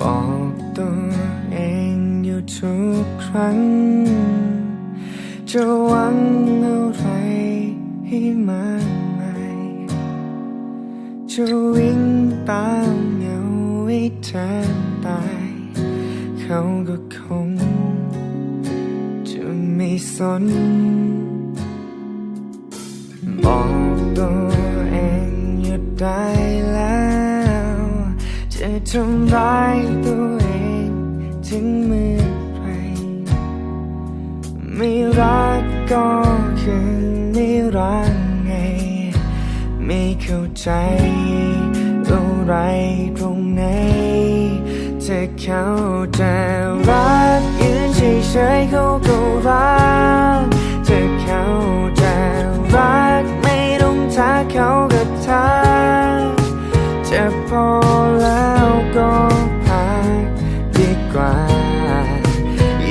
บอกตัวเองอยู่ทุกครั้ง จะหวังอะไรให้มากมายจะวิ่งตามเงาให้แทบตาย เขาก็คง จะไม่สนบอกตัวเองหยุดได้ ทำร้ายตัวเองถึงเมื่อไรไม่รักก็คือไม่รักไง ไม่เข้าใจอะไรตรงไหนจะเขาจะรักยืนเฉยๆเขาก็รักจะเขาจะรักไม่ต้องทักเขาก็ทักจะพอ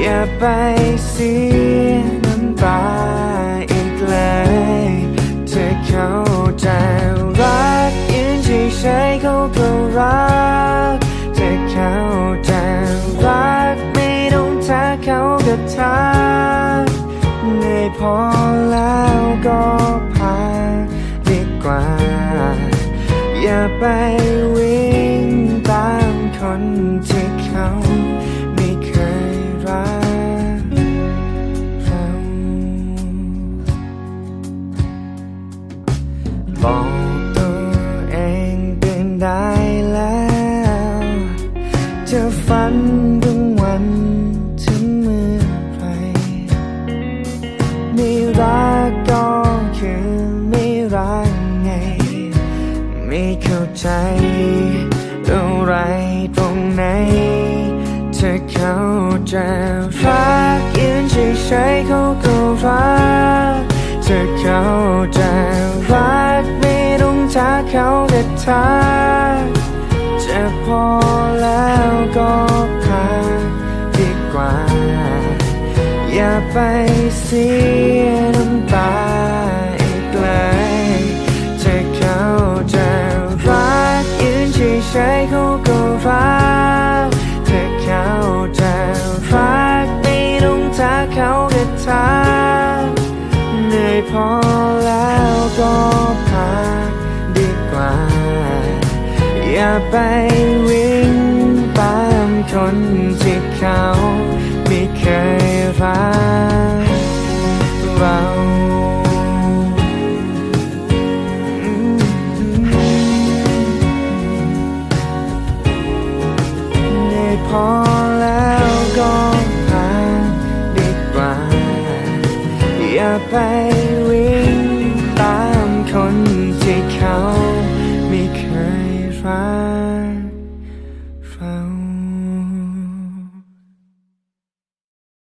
อย่าไปเสียน้ำตาอีกเลยเธอเขาจะรักยืนเฉยๆเขาก็รักเธอเขาจะรักไม่ต้องทักเขาก็ทักเหนื่อยพอแล้วก็พักดีกว่า อย่าไป ได้แล้ว จะฝันทุกวันถึงเมื่อไหรไม่รักก็คือไม่รักไง ไม่เข้าใจอะไรตรงไหนเธอเขาจะรักยืนเฉยๆเขาก็รักเธอเขาจะรักไม่ ต้องทักเขาก็ทักจะพอแล้วก็พักดีกว่า อย่าไปเสียน้ำตาอีกเลยเธอเขาจะรักยืนเฉยๆเขาก็รักเธอเขาจะรักไม่ต้องทักเขาก็ทักเหนื่อยพอ ไปวิ่งตามคนที่เขาไม่เคยรักเราอืมเหนื่อยพอแล้วก็พักดีกว่า อย่าไป